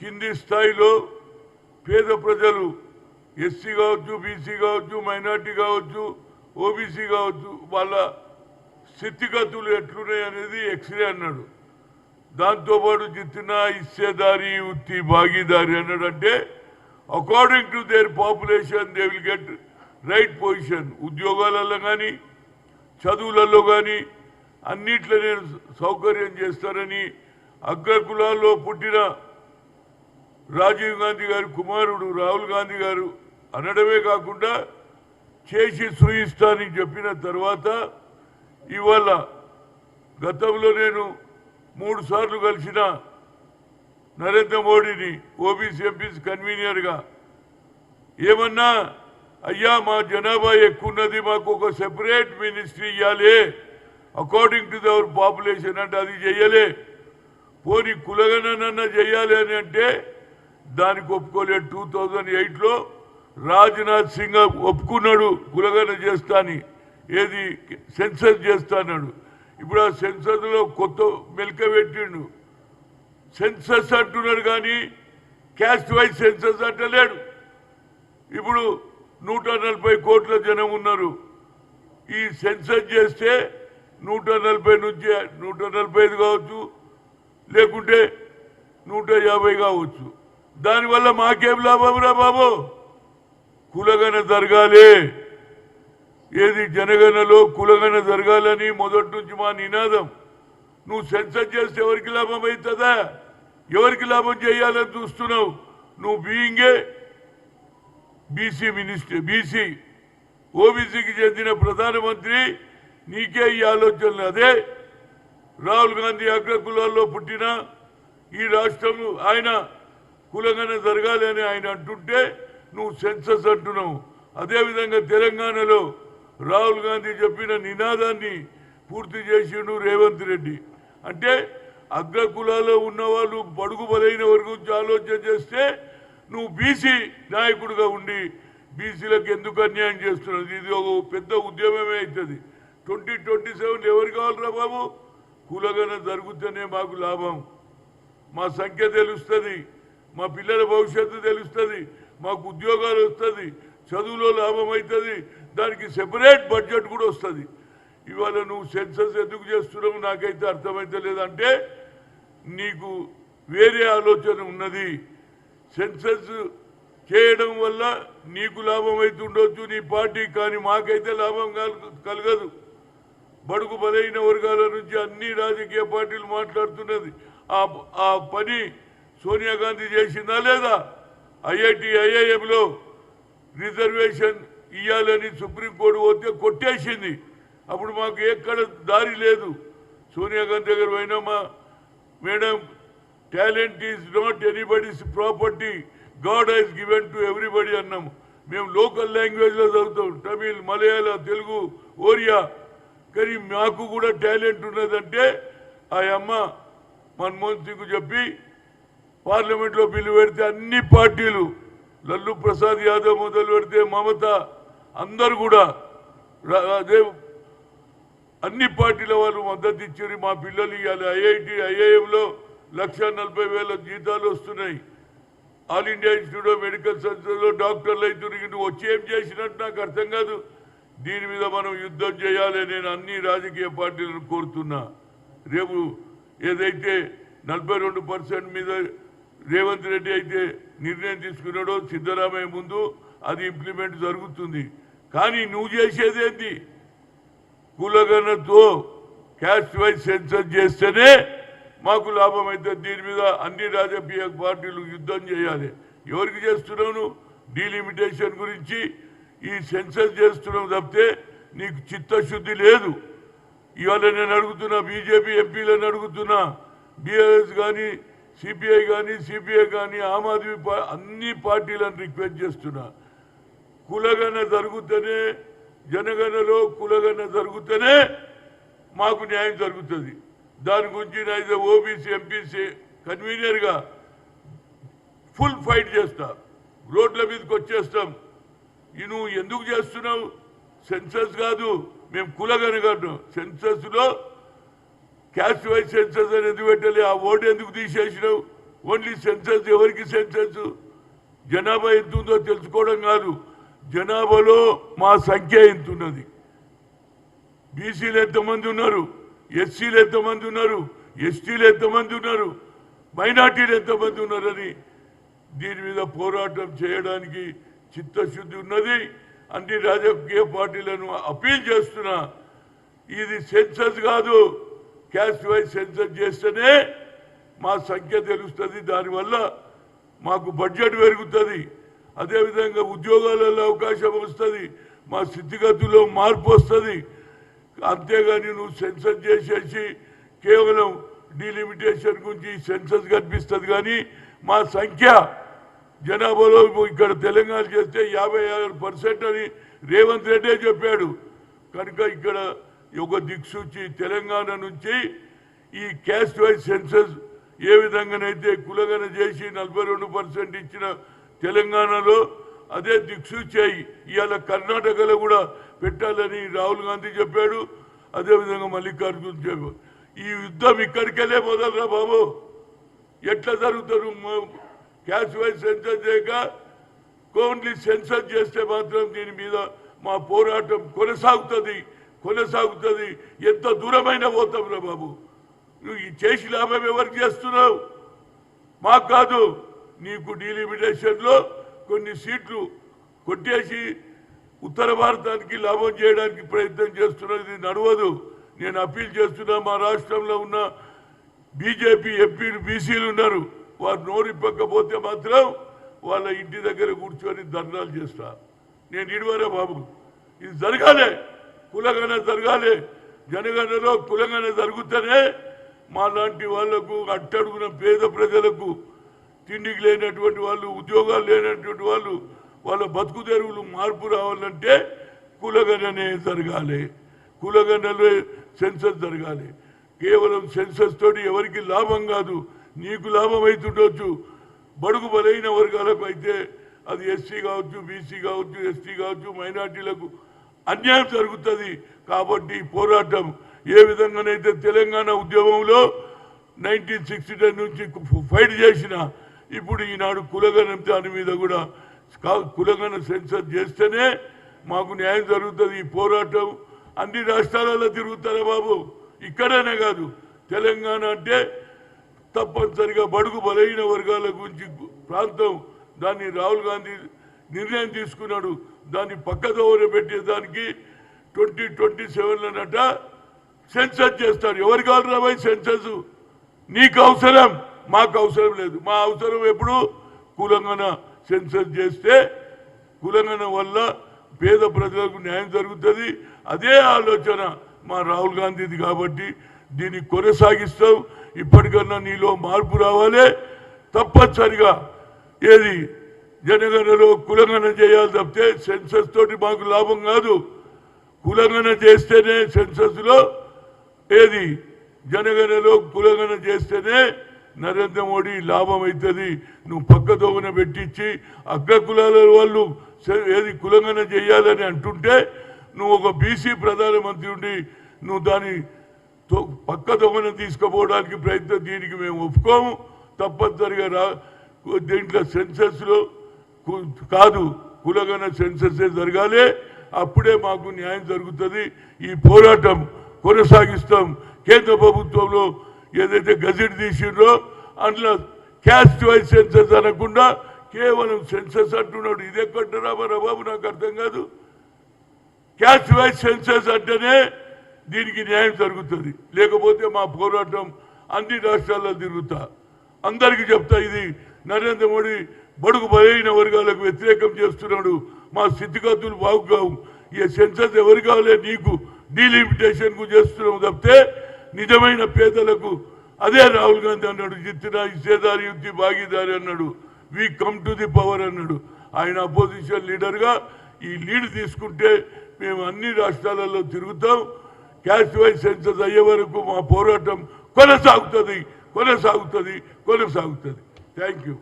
కింది స్థాయిలో పేద ప్రజలు ఎస్సీ కావచ్చు బీసీ కావచ్చు మైనార్టీ కావచ్చు ఓబీసీ కావచ్చు వాళ్ళ స్థితిగతులు ఎట్లున్నాయి అనేది ఎక్స్రే అన్నాడు. దాంతోపాటు జిత్తిన ఇచ్చేదారి ఉత్తి భాగీదారి అన్నాడు అంటే according to their population they will get right position ఉద్యోగాలలో కానీ చదువులలో కానీ అన్నిట్లో నేను సౌకర్యం చేస్తానని అగ్రకులాల్లో పుట్టిన రాజీవ్ గాంధీ గారి కుమారుడు రాహుల్ గాంధీ గారు అనడమే కాకుండా చేసి చూయిస్తానని చెప్పిన తర్వాత ఇవాళ గతంలో నేను మూడు సార్లు కలిసిన నరేంద్ర మోడీని ఓబీసీ ఎంపీస్ కన్వీనియర్గా ఏమన్నా? అయ్యా మా జనాభా ఎక్కువ ఉన్నది మాకు ఒక సెపరేట్ మినిస్ట్రీ ఇవ్వాలి అకార్డింగ్ టు దవర్ పాపులేషన్ అంటే అది చెయ్యలే. పోనీ కులగణనన్నా చెయ్యాలి అని అంటే దానికి ఒప్పుకోలేదు. టూ థౌజండ్ ఎయిట్లో రాజ్నాథ్ సింగ్ ఒప్పుకున్నాడు కులగణ చేస్తాని. ఏది? సెన్సస్ చేస్తాన్నాడు ఇప్పుడు ఆ సెన్సస్లో కొత్త మెలక పెట్టిండు. సెన్సస్ అంటున్నాడు కానీ క్యాస్ట్ వైజ్ సెన్సస్ అంటలేడు ఇప్పుడు నూట నలభై కోట్ల జనం ఉన్నారు. ఈ సెన్సస్ చేస్తే నూట నలభై నుంచి నూట నలభై ఐదు కావచ్చు లేకుంటే నూట యాభై కావచ్చు. దానివల్ల మాకేం లాభం రా బాబు? కులగన జరగాలి. ఏది జనగణలో కులగన జరగాలని మొదటి నుంచి మా నినాదం. నువ్వు సెన్సర్ చేస్తే ఎవరికి లాభం అవుతుందా? ఎవరికి లాభం చేయాలని చూస్తున్నావు? నువ్వు బీయింగే? BC minister BC. ఓబీసీకి చెందిన ప్రధానమంత్రి నీకే ఈ ఆలోచనలు అదే. రాహుల్ గాంధీ అగ్ర కులాల్లో పుట్టిన ఈ రాష్ట్రం ఆయన కులంగానే జరగాలి అని ఆయన అంటుంటే నువ్వు సెన్సస్ అంటున్నావు. అదేవిధంగా తెలంగాణలో రాహుల్ గాంధీ చెప్పిన నినాదాన్ని పూర్తి చేసిండు రేవంత్ రెడ్డి. అంటే అగ్ర ఉన్నవాళ్ళు బడుగు బలైన వారి గురించి ఆలోచన చేస్తే నువ్వు బీసీ నాయకుడిగా ఉండి బీసీలకు ఎందుకు అన్యాయం చేస్తున్నది ఇది ఒక పెద్ద ఉద్యమమే అవుతుంది. ట్వంటీ ట్వంటీ సెవెన్ ఎవరు కావాలరా బాబు? కులగన జరుగుతూనే మాకు లాభం. మా సంఖ్య తెలుస్తుంది. మా పిల్లల భవిష్యత్తు తెలుస్తుంది మాకు ఉద్యోగాలు వస్తుంది చదువులో లాభం అవుతుంది దానికి సెపరేట్ బడ్జెట్ కూడా వస్తుంది. ఇవాళ నువ్వు సెన్సస్ ఎందుకు చేస్తున్నావు నాకైతే అర్థమైతే లేదంటే నీకు వేరే ఆలోచన ఉన్నది. సెన్సస్ చేయడం వల్ల నీకు లాభం అవుతుండొచ్చు నీ పార్టీ కానీ మాకైతే లాభం కలగదు. బడుగు బలైన వర్గాల నుంచి అన్ని రాజకీయ పార్టీలు మాట్లాడుతున్నది. ఆ ఆ పని సోనియా గాంధీ చేసిందా లేదా? ఐఐటి ఐఐఎంలో రిజర్వేషన్ ఇవ్వాలని సుప్రీంకోర్టు పోతే కొట్టేసింది. అప్పుడు మాకు ఎక్కడ దారి లేదు. సోనియా గాంధీ దగ్గర పోయినా మా madam talent is not anybody's property. God has given to everybody అన్నాము మేము లోకల్ లాంగ్వేజ్లో చదువుతాం. తమిళ్ మలయాళ తెలుగు ఓరియా కానీ మాకు కూడా టాలెంట్ ఉన్నదంటే ఆ అమ్మ మన్మోహన్ సింగ్ చెప్పి పార్లమెంట్లో బిల్లు పెడితే అన్ని పార్టీలు లల్లు ప్రసాద్ యాదవ్ మొదలు పెడితే మమత అందరు కూడా అదే అన్ని పార్టీల వాళ్ళు మద్దతు ఇచ్చారు. మా పిల్లలు ఇవ్వాలి ఐఐటి ఐఐఎంలో లక్ష నలభై వేల జీతాలు వస్తున్నాయి. All India Institute of Medical సైన్సెస్లో డాక్టర్లు అవుతున్నారు నువ్వు వచ్చి ఏం చేసినట్టు నాకు అర్థం కాదు. దీని మీద మనం యుద్ధం చేయాలి నేను అన్ని రాజకీయ పార్టీలను కోరుతున్నా. రేపు ఏదైతే నలభై రెండు పర్సెంట్ మీద రేవంత్ రెడ్డి అయితే నిర్ణయం తీసుకున్నాడో సిద్ధరామయ్య ముందు అది ఇంప్లిమెంట్ జరుగుతుంది. కానీ నువ్వు చేసేదేంటి కులగణతో క్యాస్ట్ వైజ్ సెన్సర్ చేస్తేనే మాకు లాభం అయితే దీని మీద అన్ని రాజకీయ పార్టీలు యుద్ధం చేయాలి. ఎవరికి చేస్తున్నావు డీలిమిటేషన్ గురించి ఈ సెన్సస్ చేస్తున్నావు తప్పితే నీకు చిత్తశుద్ధి లేదు. ఇవాళ నేను అడుగుతున్నా బీజేపీ ఎంపీలను అడుగుతున్నా బీఆర్ఎస్ కానీ సిపిఐ కానీ సిపిఐ కానీ ఆమ్ ఆద్మీ అన్ని పార్టీలను రిక్వెస్ట్ చేస్తున్నా. కులగన జరుగుతూనే జనగణలో కులగన జరుగుతూనే మాకు న్యాయం జరుగుతుంది. దాని గురించి నేను ఓబీసీ ఎంపీసీ కన్వీనర్గా ఫుల్ ఫైట్ చేస్తా. రోడ్ల మీదకి వచ్చేస్తాం. ఈ నువ్వు ఎందుకు చేస్తున్నావు? సెన్సస్ కాదు. మేము కులగన సెన్సస్లో క్యాస్ట్ వైజ్ సెన్సస్ అని ఎందుకు పెట్టాలి? ఆ ఓటు ఎందుకు తీసేసినావు? ఓన్లీ సెన్సస్ ఎవరికి సెన్సస్ జనాభా ఎంత ఉందో తెలుసుకోవడం కాదు. జనాభాలో మా సంఖ్య ఎంత ఉన్నది? బీసీలు ఎంతమంది ఉన్నారు? ఎస్సీలు ఎంతమంది ఉన్నారు? ఎస్టీలు ఎంతమంది ఉన్నారు? మైనార్టీలు ఎంతమంది ఉన్నారని దీని మీద పోరాటం చేయడానికి చిత్తశుద్ధి ఉన్నది. అన్ని రాజకీయ పార్టీలను అప్పీల్ చేస్తున్నా. ఇది సెన్సస్ కాదు. క్యాస్ట్ వైజ్ సెన్సర్ చేస్తేనే మా సంఖ్య తెలుస్తుంది. దానివల్ల మాకు బడ్జెట్ పెరుగుతుంది. అదేవిధంగా ఉద్యోగాలలో అవకాశం వస్తుంది. మా స్థితిగతుల్లో మార్పు వస్తుంది. అంతేగాని నువ్వు సెన్సస్ చేసేసి కేవలం డీలిమిటేషన్ గురించి సెన్సస్ కనిపిస్తుంది కానీ మా సంఖ్య జనాభాలో ఇక్కడ తెలంగాణ చేస్తే యాభై ఆరు పర్సెంట్ అని రేవంత్ రెడ్డే చెప్పాడు. కనుక ఇక్కడ యుగ దిక్సూచి తెలంగాణ నుంచి ఈ క్యాస్ట్ వైజ్ సెన్సస్ ఏ విధంగానైతే కులగన చేసి నలభై రెండు పర్సెంట్ ఇచ్చిన తెలంగాణలో అదే దిక్సూచాయి ఇవాళ కర్ణాటకలో కూడా పెట్టాలని రాహుల్ గాంధీ చెప్పాడు. అదేవిధంగా మల్లికార్జున్ చెప్పాడు. ఈ యుద్ధం ఇక్కడికెళ్ళే మొదలరా బాబు. ఎట్లా జరుగుతారు? క్యాష్ వైజ్ సెన్సర్ చేయక ఓన్లీ సెన్సర్ చేస్తే మాత్రం దీని మీద మా పోరాటం కొనసాగుతుంది. కొనసాగుతుంది. ఎంత దూరమైన పోతాం రా బాబు. నువ్వు చేసి లాభం ఎవరికి చేస్తున్నావు? మాకు కాదు నీకు డీలిమిటేషన్లో కొన్ని సీట్లు కొట్టేసి ఉత్తర భారతానికి లాభం చేయడానికి ప్రయత్నం చేస్తున్నది ఇది నడవదు. నేను అప్పీల్ చేస్తున్నా మా రాష్ట్రంలో ఉన్న బీజేపీ ఎంపీలు బీసీలు ఉన్నారు. వారు నోరిప్పకపోతే మాత్రం వాళ్ళ ఇంటి దగ్గర కూర్చొని ధర్నాలు చేస్తా. నేను ఇడివరే బాబు. ఇది జరగాలి. కులగన జరగాలి. జనగణలో కులగన జరుగుతూనే మా లాంటి వాళ్ళకు అట్టడుగున పేద ప్రజలకు తిండికి లేనటువంటి వాళ్ళు ఉద్యోగాలు లేనటువంటి వాళ్ళు వాళ్ళ బతుకు తెరువులు మార్పు రావాలంటే కులగణనే జరగాలి. కులగణలో సెన్సస్ జరగాలి. కేవలం సెన్సస్ తోటి ఎవరికి లాభం కాదు నీకు లాభం అవుతుండొచ్చు బడుగు బలైన వర్గాలకు అయితే అది ఎస్సీ కావచ్చు బీసీ కావచ్చు ఎస్టీ కావచ్చు మైనార్టీలకు అన్యాయం జరుగుతుంది కాబట్టి పోరాటం ఏ విధంగానైతే తెలంగాణ ఉద్యమంలో నైన్టీన్ సిక్స్టీ టెన్ నుంచి ఫైట్ చేసిన ఇప్పుడు ఈనాడు కులగన దాని మీద కూడా కులగన సెన్సర్ చేస్తేనే మాకు న్యాయం జరుగుతుంది ఈ పోరాటం. అన్ని రాష్ట్రాలలో తిరుగుతారా బాబు? ఇక్కడనే కాదు. తెలంగాణ అంటే తప్పనిసరిగా బడుగు బలైన వర్గాల గురించి ప్రాంతం దాన్ని రాహుల్ గాంధీ నిర్ణయం తీసుకున్నాడు. దాన్ని పక్కదోవన పెట్టేదానికి ట్వంటీ ట్వంటీ సెవెన్లోనట సెన్సస్ చేస్తారు. ఎవరు కావాలి రాబోయే సెన్సస్ నీకు అవసరం. మాకు అవసరం లేదు. మా అవసరం ఎప్పుడు? కులంగన సెన్సస్ చేస్తే కులంగన వల్ల పేద ప్రజలకు న్యాయం జరుగుతుంది. అదే ఆలోచన మా రాహుల్ గాంధీది కాబట్టి దీన్ని కొనసాగిస్తాం. ఇప్పటికన్నా నీలో మార్పు రావాలి. తప్పనిసరిగా ఏది? జనగణలో కులగణ చేయాలి తప్పితే సెన్సస్ తోటి మాకు లాభం కాదు. కులగణ చేస్తేనే సెన్సస్లో ఏది? జనగణలో కులగణ చేస్తేనే నరేంద్ర మోడీ లాభం అవుతుంది నువ్వు పక్క దోవన పెట్టించి అగ్ర కులాల వాళ్ళు ఏది కులగణ చేయాలని అంటుంటే నువ్వు ఒక బీసీ ప్రధానమంత్రి ఉండి నువ్వు దాని తో- పక్క దొంగను తీసుకుపోవడానికి ప్రయత్నం దీనికి మేము ఒప్పుకోము. తప్పనిసరిగా రా దీంట్లో సెన్సెస్లో కాదు కులగన సెన్సెస్ జరగాలి. అప్పుడే మాకు న్యాయం జరుగుతుంది. ఈ పోరాటం కొనసాగిస్తాం. కేంద్ర ప్రభుత్వంలో ఏదైతే గజెట్ తీసిండ్రో అందులో క్యాస్ట్ వైజ్ సెన్సెస్ అనకుండా కేవలం సెన్సెస్ అంటున్నాడు. ఇది ఎక్కడంటారా మన బాబు నాకు అర్థం కాదు. క్యాస్ట్ వైజ్ సెన్సెస్ అంటేనే దీనికి న్యాయం జరుగుతుంది. లేకపోతే మా పోరాటం అన్ని రాష్ట్రాల్లో తిరుగుతా. అందరికీ చెప్తా ఇది నరేంద్ర మోడీ బడుగు బలైన వర్గాలకు వ్యతిరేకం చేస్తున్నాడు. మా స్థితిగతులు బాగుగావు ఈ సెన్సస్ ఎవరు కావాలి నీకు? డీలిమిటేషన్కు చేస్తున్నావు తప్పితే నిజమైన పేదలకు అదే రాహుల్ గాంధీ అన్నాడు. జిత్తినా ఇసేదారి యుద్ధి భాగీదారి అన్నాడు. We come to the power అన్నాడు. ఆయన అపోజిషన్ లీడర్గా ఈ లీడ్ తీసుకుంటే మేము అన్ని రాష్ట్రాలలో తిరుగుతాం. క్యాష్ వైజ్ సెన్సస్ అయ్యే వరకు మా పోరాటం కొనసాగుతుంది కొనసాగుతుంది కొనసాగుతుంది. Thank you.